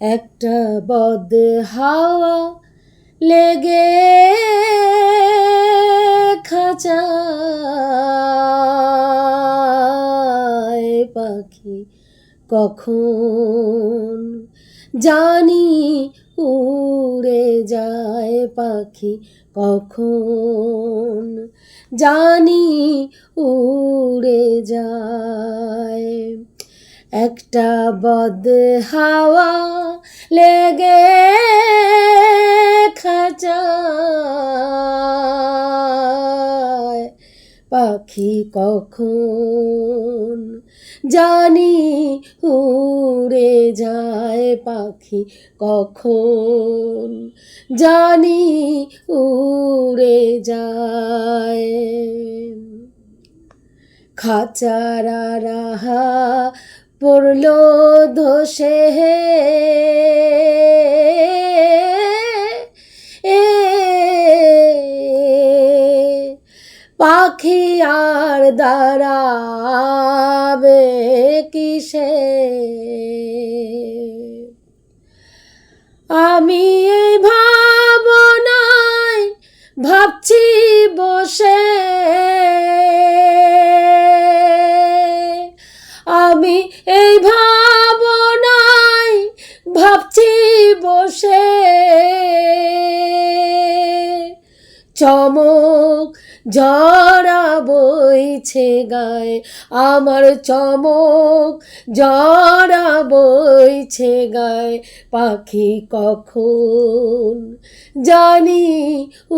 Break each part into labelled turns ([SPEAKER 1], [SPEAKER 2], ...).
[SPEAKER 1] একটা বদ হাওয়া লেগে খাঁচায় পাখি কখন জানি উড়ে যায়। পাখি কখন জানি উড়ে যায়। একটা বদ হাওয়া লেগে খাঁচায় পাখি কখন জানি উড়ে যায়, পাখি কখন জানি উড়ে যায়। খাচারা রাহা পড়ল ধসে এ পাখি আর দাঁড়াবে কিসে? আমি এই ভাবনায় ভাবছি বসে। আমি এই ভাবনায় ভাবছি বসে। চমক জরা বইছে গায়ে, আমার চমক জরা বইছে গায়ে, পাখি কখন জানি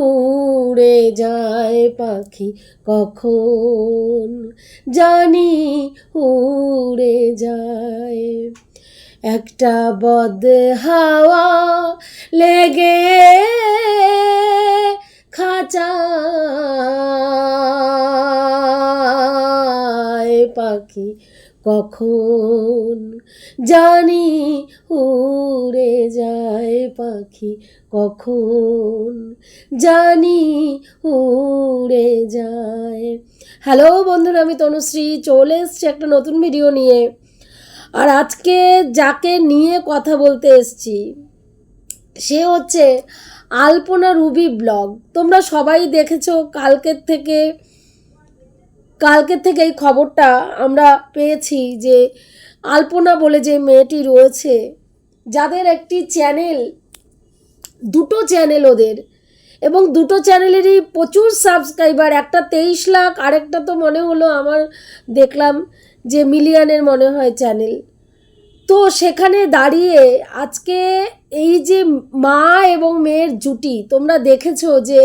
[SPEAKER 1] উড়ে যায়, পাখি কখন জানি উড়ে যায়। একটা বদ হাওয়া লেগে খাঁচায় পাখি কখন জানি উড়ে যায় পাখি কখন জানি উড়ে যায়। হ্যালো বন্ধুরা, আমি তনুশ্রী, চলে এসছি একটা নতুন ভিডিও নিয়ে। আর আজকে যাকে নিয়ে কথা বলতে এসছি, সে হচ্ছে আলপনা রুবি ব্লগ। তোমরা সবাই দেখেছ কালকের থেকে কালকের থেকে এই খবরটা আমরা পেয়েছি যে আলপনা বলে যে মেয়েটি রয়েছে, যাদের একটি চ্যানেল, দুটো চ্যানেল ওদের। এবং দুটো চ্যানেলেরই প্রচুর সাবস্ক্রাইবার, একটা তেইশ লাখ, আরেকটা তো মনে হলো আমার দেখলাম যে মিলিয়নের মনে হয় চ্যানেল। তো সেখানে দাঁড়িয়ে আজকে এই যে মা এবং মেয়ের জুটি, তোমরা দেখেছ যে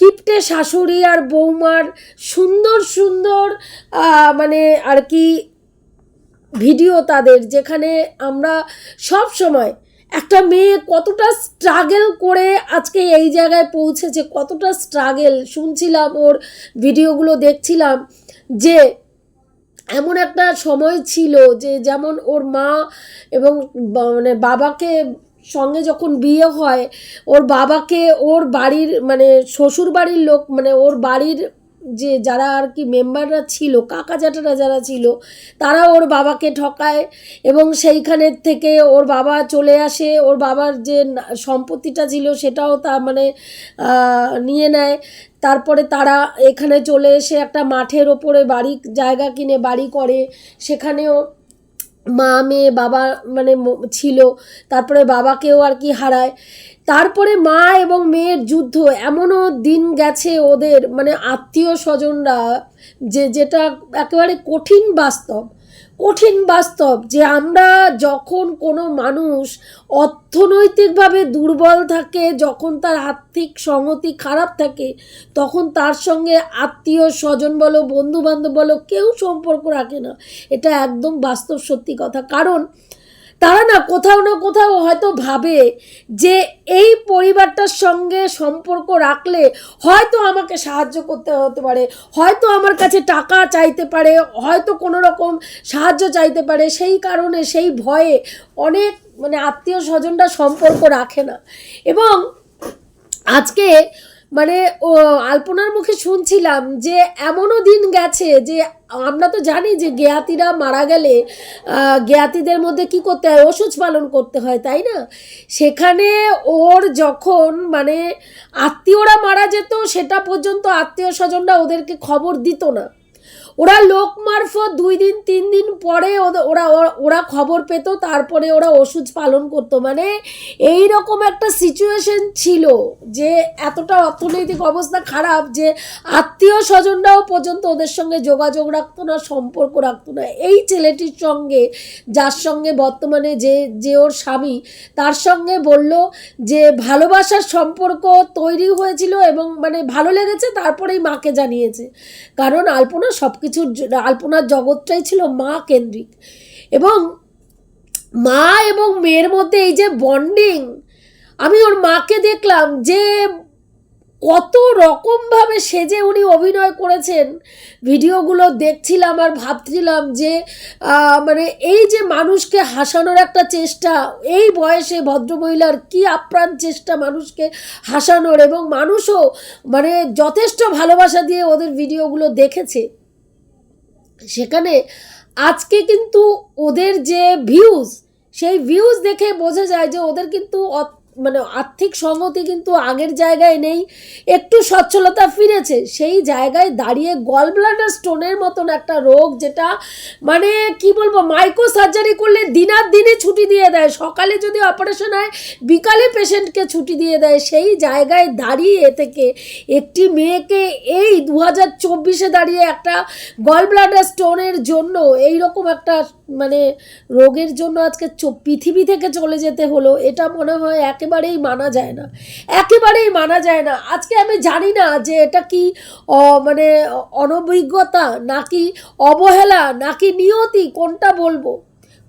[SPEAKER 1] কিপ্টে শাশুড়ি আর বৌমার সুন্দর সুন্দর মানে আর কি ভিডিও তাদের, যেখানে আমরা সব সময় একটা মেয়ে কতটা স্ট্রাগেল করে আজকে এই জায়গায় পৌঁছেছে, কতটা স্ট্রাগেল শুনছিলাম ওর, ভিডিওগুলো দেখছিলাম যে এমন একটা সময় ছিল যে যেমন ওর মা এবং মানে বাবাকে সঙ্গে যখন বিয়ে হয়, ওর বাবাকে ওর বাড়ির মানে শ্বশুর বাড়ির লোক মানে ওর বাড়ির যে যারা আর কি মেম্বাররা ছিল, কাকা জ্যাঠারা যারা ছিল, তারা ওর বাবাকে ঠকায় এবং সেইখানের থেকে ওর বাবা চলে আসে, ওর বাবার যে সম্পত্তিটা ছিল সেটাও তা মানে নিয়ে নেয়। তারপরে তারা এখানে চলে এসে একটা মাঠের ওপরে বাড়ি, জায়গা কিনে বাড়ি করে। সেখানেও মা, মেয়ে, বাবা মানে ছিল। তারপরে বাবাকেও আর কি হারায়। তারপরে মা এবং মেয়ের যুদ্ধ, এমনও দিন গেছে ওদের মানে আত্মীয় স্বজনরা যে, যেটা একেবারে কঠিন বাস্তব। কঠিন বাস্তব যে আমরা যখন কোনো মানুষ অর্থনৈতিকভাবে দুর্বল থাকে, যখন তার আর্থিক সংহতি খারাপ থাকে, তখন তার সঙ্গে আত্মীয় স্বজন বলো বন্ধু বান্ধব বলো, কেউ সম্পর্ক রাখে না। এটা একদম বাস্তব সত্যি কথা। কারণ তারা না কোথাও না কোথাও হয়তো ভাবে যে এই পরিবারটার সঙ্গে সম্পর্ক রাখলে হয়তো আমাকে সাহায্য করতে হতে পারে, হয়তো আমার কাছে টাকা চাইতে পারে, হয়তো কোনো রকম সাহায্য চাইতে পারে। সেই কারণে, সেই ভয়ে অনেক মানে আত্মীয় স্বজনরা সম্পর্ক রাখে না। এবং আজকে মানে ও, আলপনার মুখে শুনছিলাম যে এমনও দিন গেছে যে আমরা তো জানি যে জ্ঞাতিরা মারা গেলে জ্ঞাতিদের মধ্যে কি করতে হয়? ওষুধ পালন করতে হয়, তাই না? সেখানে ওর যখন মানে আত্মীয়রা মারা যেত, সেটা পর্যন্ত আত্মীয় স্বজনরা ওদেরকে খবর দিত না। ওরা লোক মারফত দুই দিন, তিন দিন পরে ওরা- ওরা খবর পেত, তারপরে ওরা ওষুধ পালন করতো। মানে এই রকম একটা সিচুয়েশন ছিল যে এতটা অর্থনৈতিক অবস্থা খারাপ যে আত্মীয় স্বজনরাও পর্যন্ত ওদের সঙ্গে যোগাযোগ রাখতো না, সম্পর্ক রাখতো না। এই ছেলেটির সঙ্গে, যার সঙ্গে বর্তমানে যে যে ওর স্বামী, তার সঙ্গে বলল যে ভালোবাসার সম্পর্ক তৈরি হয়েছিল এবং মানে ভালো লেগেছে, তারপরেই মাকে জানিয়েছে। কারণ আলপনা সব কিছুর আলপনার জগৎটাই ছিল মা কেন্দ্রিক। এবং মা এবং মেয়ের মধ্যে এই যে বন্ডিং আমি ওর মাকে দেখলাম যে কত রকমভাবে সেজে উনি অভিনয় করেছেন। ভিডিওগুলো দেখছিলাম আর ভাবছিলাম যে মানে এই যে মানুষকে হাসানোর একটা চেষ্টা, এই বয়সে ভদ্রমহিলার কি আপ্রাণ চেষ্টা মানুষকে হাসানোর? এবং মানুষও মানে যথেষ্ট ভালোবাসা দিয়ে ওদের ভিডিওগুলো দেখেছে। সেখানে আজকে কিন্তু ওদের যে ভিউজ সেই ভিউজ দেখে বোঝা যায় যে ওদের কিন্তু মানে আর্থিক সংগতি কিন্তু আগের জায়গায় নেই, একটু সচ্ছলতা ফিরেছে, সেই জায়গায় দাঁড়িয়ে গল ব্লাডার স্টোনের মতন একটা রোগ যেটা মানে কি বলব মাইক্রো সার্জারি করলে দিনার দিনে ছুটি দিয়ে দেয়, সকালে যদি অপারেশন হয়, বিকালে পেশেন্টকে ছুটি দিয়ে দেয়, সেই জায়গায় দাঁড়িয়ে থেকে একটি মেয়েকে এই দু হাজার চব্বিশে দাঁড়িয়ে একটা গল ব্লাডার স্টোনের জন্য এই রকম একটা মানে রোগের জন্য আজকে পৃথিবী থেকে চলে যেতে হলো, এটা মনে হয় একেবারেই মানা যায় না। একেবারেই মানা যায় না। আজকে আমি জানি না যে এটা কি মানে অনভিজ্ঞতা নাকি অবহেলা নাকি নিয়তি, কোনটা বলব?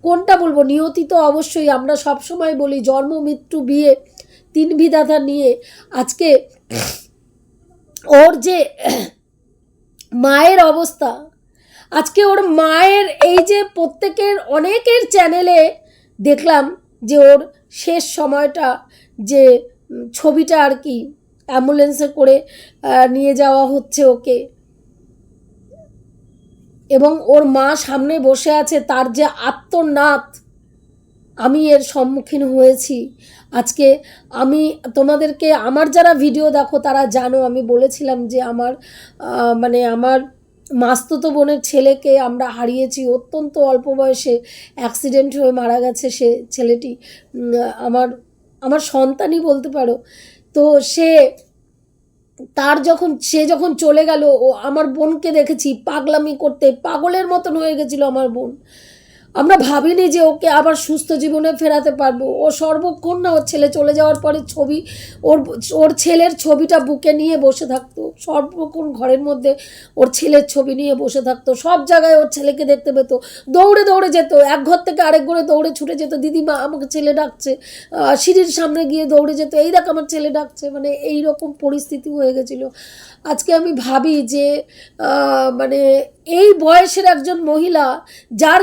[SPEAKER 1] কোনটা বলব? নিয়তি তো অবশ্যই। আমরা সব সময় বলি জন্ম, মৃত্যু, বিয়ে, তিন বিধাতা নিয়ে। আজকে ওর যে মায়ের অবস্থা, আজকে ওর মায়ের এই যে প্রত্যেকের, অনেকের চ্যানেলে দেখলাম যে ওর শেষ সময়টা যে ছবিটা আর কি অ্যাম্বুলেন্সে করে নিয়ে যাওয়া হচ্ছে ওকে। এবং ওর মা সামনে বসে আছে, তার যে আত্মনাথ, আমি এর সম্মুখীন হয়েছি। আজকে আমি, তোমাদেরকে, আমার যারা ভিডিও দেখো, তারা জানো, আমি বলেছিলাম যে আমার মানে আমার মাস্তুতো বোনের ছেলেকে আমরা হারিয়েছি, অত্যন্ত অল্প বয়সে অ্যাক্সিডেন্ট হয়ে মারা গেছে সে ছেলেটি। আমার আমার সন্তানই বলতে পারো। তো সে, তার যখন, সে যখন চলে গেল, ও আমার বোনকে দেখেছি, পাগলামি করতে, পাগলের মতন হয়ে গেছিল আমার বোন। আমরা ভাবিনি যে ওকে আবার সুস্থ জীবনে ফেরাতে পারব। ও সর্বক্ষণ না ওর ছেলে চলে যাওয়ার পরে ছবি, ওর ওর ছেলের ছবিটা বুকে নিয়ে বসে থাকতো। সর্বক্ষণ ঘরের মধ্যে ওর ছেলের ছবি নিয়ে বসে থাকতো। সব জায়গায় ওর ছেলেকে দেখতে পেত। দৌড়ে দৌড়ে যেত। এক ঘর থেকে আরেক ঘরে দৌড়ে ছুটে যেত। দিদিমা আমাকে ছেলে ডাকছে। সিঁড়ির সামনে গিয়ে দৌড়ে যেত। এই দেখ, আমার ছেলে ডাকছে। মানে এই রকম পরিস্থিতি হয়ে গেছিল। আজকে আমি ভাবি যে মানে এই বয়সের একজন মহিলা যার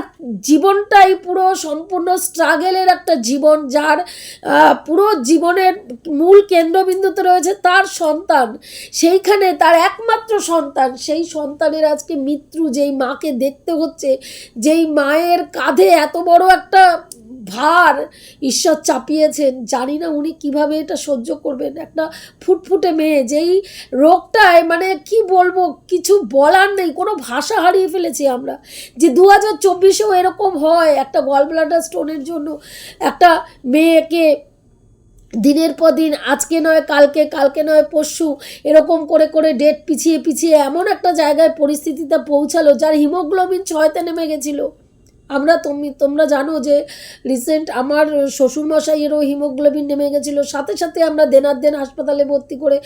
[SPEAKER 1] জীবনটাই পুরো সম্পূর্ণ স্ট্রাগেলের একটা জীবন, যার পুরো জীবনের মূল কেন্দ্রবিন্দুতে রয়েছে তার সন্তান। সেইখানে তার একমাত্র সন্তান, সেই সন্তানের আজকে মৃত্যু, যেই মাকে দেখতে হচ্ছে, যেই মায়ের কাঁধে এত বড় একটা ভার ঈশ্বর চাপিয়েছেন। জানি না উনি কীভাবে এটা সহ্য করবেন। একটা ফুটফুটে মেয়ে যেই রোগটায় মানে কি বলব, কিছু বলার নেই, কোনো ভাষা হারিয়ে ফেলেছি আমরা। যে দু হাজার চব্বিশেও এরকম হয় একটা গল ব্লাডার স্টোনের জন্য। একটা মেয়েকে দিনের পর দিন, আজকে নয়, কালকে কালকে নয়, পরশু এরকম করে করে ডেট পিছিয়ে পিছিয়ে এমন একটা জায়গায় পরিস্থিতিতে পৌঁছালো, যার হিমোগ্লোবিন ছয়তে নেমে গেছিল। আমরা তুমি, তোমরা জানো যে রিসেন্ট আমার শ্বশুরমশাইয়েরও হিমোগ্লোবিন নেমে গেছিল, সাথে সাথে আমরা দেনার দেন হাসপাতালে ভর্তি করে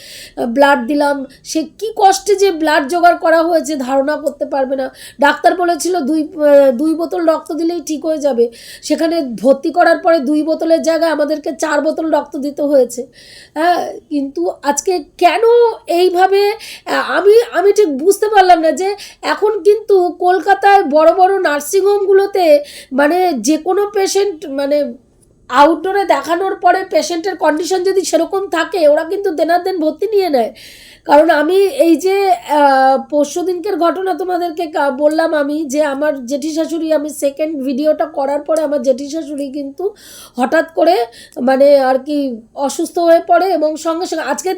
[SPEAKER 1] ব্লাড দিলাম। সে কি কষ্টে যে ব্লাড জোগাড় করা হয়েছে ধারণা করতে পারবে না। ডাক্তার বলেছিল দুই দুই বোতল রক্ত দিলেই ঠিক হয়ে যাবে। সেখানে ভর্তি করার পরে দুই বোতলের জায়গায় আমাদেরকে চার বোতল রক্ত দিতে হয়েছে। হ্যাঁ কিন্তু আজকে কেন এইভাবে আমি আমি ঠিক বুঝতে পারলাম না যে এখন কিন্তু কলকাতায় বড় বড় নার্সিংহোমগুলোতে মানে যে কোনো পেশেন্ট মানে আউটডোরে দেখানোর পরে পেশেন্টের কন্ডিশন যদি সেরকম থাকে, ওরা কিন্তু দেনার দেন ভর্তি নিয়ে নেয়। কারণ আমি এই যে পরশু দিনকের ঘটনা তোমাদেরকে বললাম আমি যে, আমার জেঠি শাশুড়ি আমি সেকেন্ড ভিডিওটা করার পরে আমার জেঠি শাশুড়ি কিন্তু হঠাৎ করে মানে আর কি অসুস্থ হয়ে পড়ে এবং সঙ্গে সঙ্গে, আজকে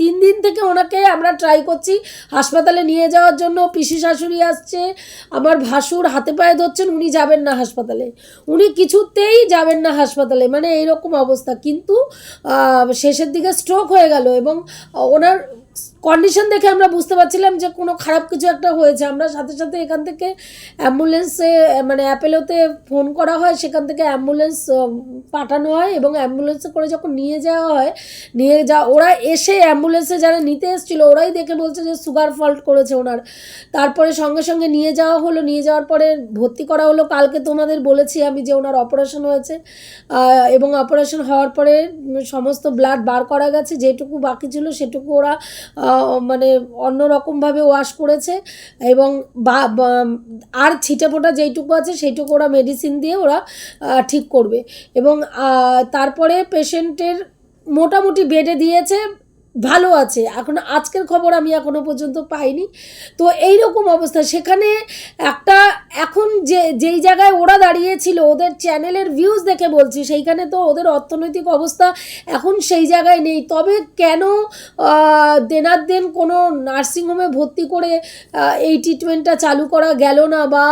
[SPEAKER 1] তিন দিন থেকে ওনাকে আমরা ট্রাই করছি হাসপাতালে নিয়ে যাওয়ার জন্য। পিসি শাশুড়ি আসছে, আমার ভাসুর হাতে পায়ে ধরছেন, উনি যাবেন না হাসপাতালে। উনি কিছুতেই যাবেন না হাসপাতালে। মানে এইরকম অবস্থা। কিন্তু শেষের দিকে স্ট্রোক হয়ে গেল এবং ওনার কন্ডিশন দেখে আমরা বুঝতে পারছিলাম যে কোনো খারাপ কিছু একটা হয়েছে। আমরা সাথে সাথে এখান থেকে অ্যাম্বুলেন্সে মানে অ্যাপেলোতে ফোন করা হয়, সেখান থেকে অ্যাম্বুলেন্স পাঠানো হয় এবং অ্যাম্বুলেন্সে করে যখন নিয়ে যাওয়া হয়, নিয়ে যা, ওরা এসে অ্যাম্বুলেন্সে যারা নিতে এসেছিল, ওরাই দেখে বলছে যে সুগার ফল্ট করেছে ওনার। তারপরে সঙ্গে সঙ্গে নিয়ে যাওয়া হলো, নিয়ে যাওয়ার পরে ভর্তি করা হলো। কালকে তোমাদের বলেছি আমি যে ওনার অপারেশন হয়েছে। এবং অপারেশন হওয়ার পরে সমস্ত ব্লাড বার করা গেছে, যেটুকু বাকি ছিল সেটুকু ওরা মানে অন্যরকমভাবে ওয়াশ করেছে এবং বা আর ছিটে ফোটা যেইটুকু আছে সেইটুকু ওরা মেডিসিন দিয়ে ওরা ঠিক করবে। এবং তারপরে পেশেন্টের মোটামুটি বেডে দিয়েছে ভালো আছে। এখন আজকের খবর আমি এখনও পর্যন্ত পাইনি। তো এই রকম অবস্থা। সেখানে একটা এখন যে, যেই জায়গায় ওরা দাঁড়িয়েছিল, ওদের চ্যানেলের ভিউজ দেখে বলছি, সেইখানে তো ওদের অর্থনৈতিক অবস্থা এখন সেই জায়গায় নেই। তবে কেন দেনার দেন কোনো নার্সিংহোমে ভর্তি করে এই ট্রিটমেন্টটা চালু করা গেল না বা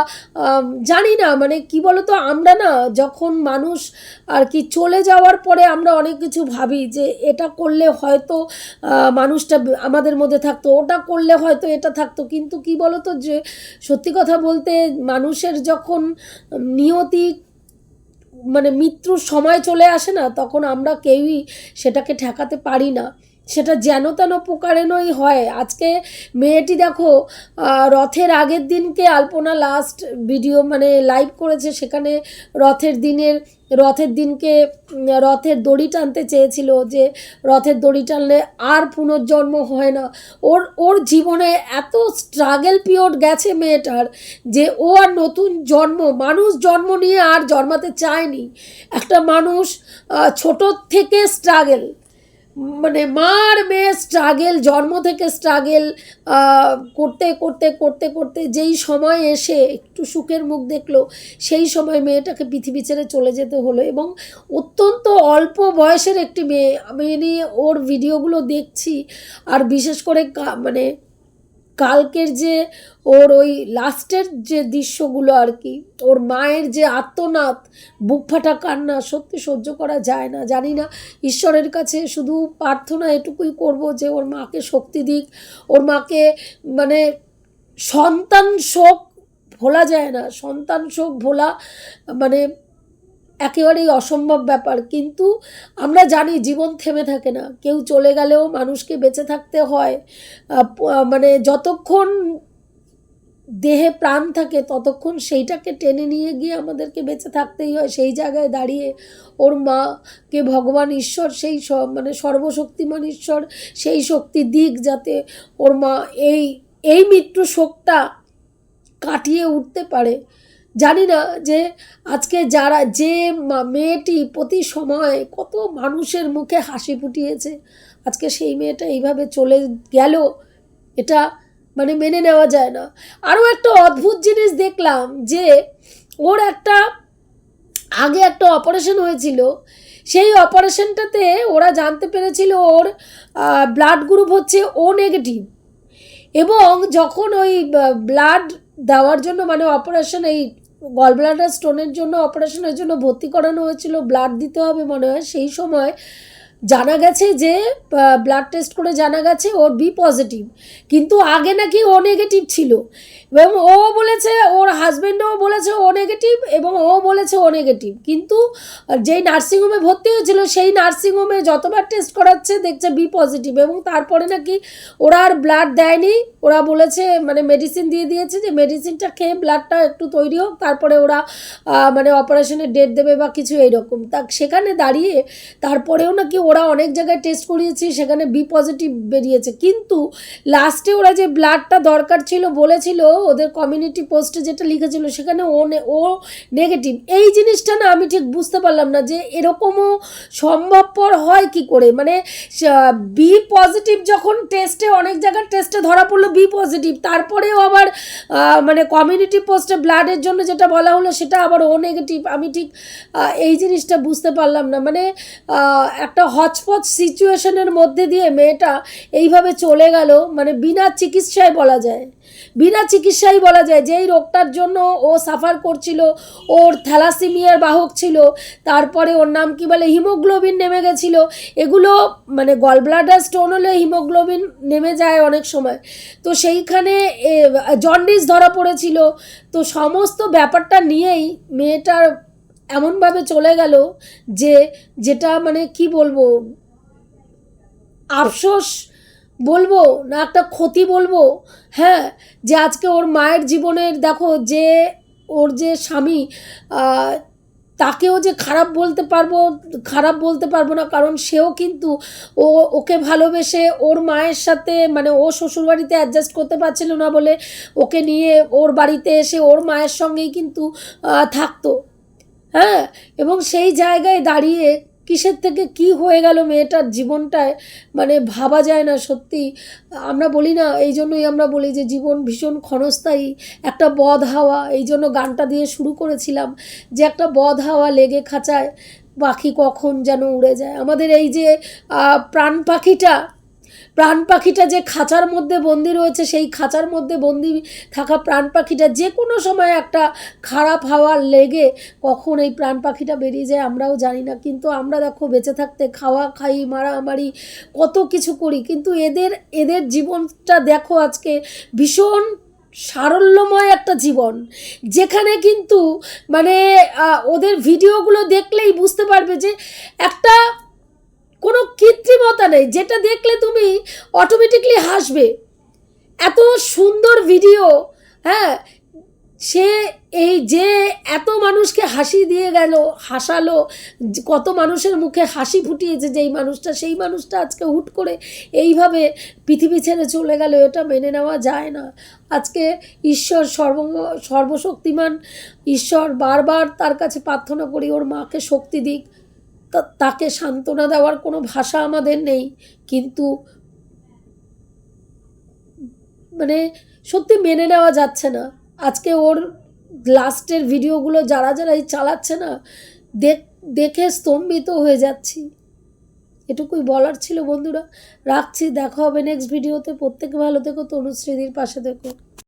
[SPEAKER 1] জানি না। মানে কি বলতো, আমরা না যখন মানুষ আর কি চলে যাওয়ার পরে আমরা অনেক কিছু ভাবি যে, এটা করলে হয়তো মানুষটা আমাদের মধ্যে থাকতো। ওটা করলে হয়তো এটা থাকতো। কিন্তু কি বলতো যে, সত্যি কথা বলতে মানুষের যখন নিয়তি মানে মৃত্যুর সময় চলে আসে না, তখন আমরা কেউই সেটাকে ঠেকাতে পারি না। সেটা যেন তেন প্রকারেণই হয়। আজকে মেয়েটি দেখো রথের আগের দিনকে আলপনা লাস্ট ভিডিও মানে লাইভ করেছে সেখানে রথের দিনের রথের দিনকে রথের দড়ি টানতে চেয়েছিল যে রথের দড়ি টানলে আর পুনর্জন্ম হয় না। ওর ওর জীবনে এত স্ট্রাগেল পিরিয়ড গেছে মেয়েটার যে ও আর নতুন জন্ম মানুষ জন্ম নিয়ে আর জন্মাতে চায়নি। একটা মানুষ আহ, ছোট থেকে স্ট্রাগেল মানে মার মেয়ে স্ট্রাগেল জন্ম থেকে স্ট্রাগেল করতে করতে করতে করতে যেই সময় এসে একটু সুখের মুখ দেখল, সেই সময় মেয়েটাকে পৃথিবী ছেড়ে চলে যেতে হলো এবং অত্যন্ত অল্প বয়সের একটি মেয়ে। আমি নিয়ে ওর ভিডিওগুলো দেখছি, আর বিশেষ করে মানে কালকের যে ওর ওই লাস্টের যে দৃশ্যগুলো আর কি, ওর মায়ের যে আত্মনাদ বুক ফাটা কান্না সত্যি সহ্য করা যায় না। জানি না ঈশ্বরের কাছে শুধু প্রার্থনা এটুকুই করব যে ওর মাকে শক্তি দিক, ওর মাকে মানে সন্তান শোক ভোলা যায় না। সন্তান শোক ভোলা মানে একেবারেই অসম্ভব ব্যাপার। কিন্তু আমরা জানি জীবন থেমে থাকে না। কেউ চলে গেলেও মানুষকে বেঁচে থাকতে হয়। মানে যতক্ষণ দেহে প্রাণ থাকে ততক্ষণ সেইটাকে টেনে নিয়ে গিয়ে আমাদেরকে বেঁচে থাকতেই হয়। সেই জায়গায় দাঁড়িয়ে ওর মাকে ভগবান ঈশ্বর, সেই মানে সর্বশক্তিমান ঈশ্বর, সেই শক্তি দিক যাতে ওর মা এই এই মৃত্যু শোকটা কাটিয়ে উঠতে পারে। জানি না যে আজকে যারা, যে মেয়েটি প্রতি সময় কত মানুষের মুখে হাসি ফুটিয়েছে, আজকে সেই মেয়েটা এইভাবে চলে গেল, এটা মানে মেনে নেওয়া যায় না। আরও একটা অদ্ভুত জিনিস দেখলাম যে ওর একটা, আগে একটা অপারেশন হয়েছিল, সেই অপারেশনটাতে ওরা জানতে পেরেছিল ওর ব্লাড গ্রুপ হচ্ছে ও নেগেটিভ এবং যখন ওই ব্লাড দেওয়ার জন্য মানে অপারেশন এই গল ব্লাডার স্টোনের জন্য অপারেশনের জন্য ভর্তি করানো হয়েছিল ব্লাড দিতে হবে মনে হয়, সেই সময় জানা গেছে যে ব্লাড টেস্ট করে জানা গেছে ওর বি পজিটিভ কিন্তু আগে নাকি ও নেগেটিভ ছিল। এবং ও বলেছে, ওর হাজব্যান্ডও বলেছে ও নেগেটিভ এবং ও বলেছে ও নেগেটিভ কিন্তু যেই নার্সিংহোমে ভর্তি হয়েছিল, সেই নার্সিংহোমে যতবার টেস্ট করাচ্ছে, দেখছে বি পজিটিভ এবং তারপরে নাকি ওরা আর ব্লাড দেয়নি। ওরা বলেছে মানে মেডিসিন দিয়ে দিয়েছে যে মেডিসিনটা খেয়ে ব্লাডটা একটু তৈরি হোক, তারপরে ওরা মানে অপারেশনের ডেট দেবে বা কিছু এইরকম। তা সেখানে দাঁড়িয়ে তারপরেও নাকি ওরা অনেক জায়গায় টেস্ট করিয়েছে, সেখানে বি পজিটিভ বেরিয়েছে। কিন্তু লাস্টে ওরা যে ব্লাডটা দরকার ছিল বলেছিল, ওদের কমিউনিটি পোস্টে যেটা লিখেছিল, সেখানে ও ও নেগেটিভ এই জিনিসটা না আমি ঠিক বুঝতে পারলাম না যে এরকমও সম্ভবপর হয় কি করে? মানে বি পজিটিভ যখন টেস্টে অনেক জায়গার টেস্টে ধরা পড়ল বি পজিটিভ তারপরেও আবার মানে কমিউনিটি পোস্টে ব্লাডের জন্য যেটা বলা হলো, সেটা আবার ও নেগেটিভ আমি ঠিক এই জিনিসটা বুঝতে পারলাম না। মানে একটা হচপচ সিচুয়েশনের মধ্যে দিয়ে মেয়েটা এইভাবে চলে গেল মানে বিনা চিকিৎসায় বলা যায়। বিনা চিকিৎসায় বলা যায় যেই রোগটার জন্য ও সাফার করছিল, ওর থ্যালাসিমিয়ার বাহক ছিল, তারপরে ওর নাম কি বলে, হিমোগ্লোবিন নেমে গেছিল। এগুলো মানে গল ব্লাডার স্টোন হলে হিমোগ্লোবিন নেমে যায় অনেক সময়। তো সেইখানে জন্ডিস ধরা পড়েছিল। তো সমস্ত ব্যাপারটা নিয়েই মেয়েটার এমনভাবে চলে গেল যে যেটা মানে কি বলব, আফসোস বলব না একটা ক্ষতি বলব? হ্যাঁ যে আজকে ওর মায়ের জীবনের দেখো যে ওর যে স্বামী তাকেও যে খারাপ বলতে পারব, খারাপ বলতে পারব না, কারণ সেও কিন্তু ও, ওকে ভালোবেসে ওর মায়ের সাথে মানে ও শ্বশুরবাড়িতে অ্যাডজাস্ট করতে পারছিল না বলে ওকে নিয়ে ওর বাড়িতে এসে ওর মায়ের সঙ্গেই কিন্তু থাকতো। হ্যাঁ এবং সেই জায়গায় দাঁড়িয়ে কিসের থেকে কি হয়ে গেল মেয়েটার জীবনটায় মানে ভাবা যায় না সত্যি। আমরা বলি না, এই জন্যই আমরা বলি যে জীবন ভীষণ ক্ষণস্থায়ী, একটা বদ হাওয়া, এই জন্য গানটা দিয়ে শুরু করেছিলাম যে একটা বদ হাওয়া লেগে খাঁচায়, পাখি কখন যেন উড়ে যায়। আমাদের এই যে প্রাণ পাখিটা প্রাণ পাখিটা যে খাঁচার মধ্যে বন্দি রয়েছে, সেই খাঁচার মধ্যে বন্দি থাকা প্রাণ পাখিটা যে কোনো সময় একটা খারাপ হাওয়া লেগে কখন এই প্রাণ পাখিটা বেরিয়ে যায় আমরাও জানি না। কিন্তু আমরা দেখো বেঁচে থাকতে খাওয়া খাই, মারামারি কত কিছু করি। কিন্তু এদের এদের জীবনটা দেখো আজকে ভীষণ সারল্যময় একটা জীবন। যেখানে কিন্তু মানে ওদের ভিডিওগুলো দেখলেই বুঝতে পারবে যে একটা কোনো কৃত্রিমতা নেই, যেটা দেখলে তুমি অটোমেটিকলি হাসবে। এত সুন্দর ভিডিও হ্যাঁ সে এই যে এত মানুষকে হাসি দিয়ে গেল, হাসালো, কত মানুষের মুখে হাসি ফুটিয়েছে যেই মানুষটা, সেই মানুষটা আজকে হুট করে এইভাবে পৃথিবী ছেড়ে চলে গেল, এটা মেনে নেওয়া যায় না। আজকে ঈশ্বর সর্ব, সর্বশক্তিমান ঈশ্বর বারবার তার কাছে প্রার্থনা করি, ওর মাকে শক্তি দিক তাকে সান্ত্বনা দেওয়ার কোনো ভাষা আমাদের নেই। কিন্তু মানে সত্যি মেনে নেওয়া যাচ্ছে না। আজকে ওর লাস্টের ভিডিওগুলো যারা যারা এই চালাচ্ছে না, দেখ, দেখে স্তম্ভিত হয়ে যাচ্ছি। এটুকুই বলার ছিল বন্ধুরা। রাখছি, দেখা হবে নেক্সট ভিডিওতে প্রত্যেকে ভালো থেকো, তনুশ্রীদির পাশে থেকো।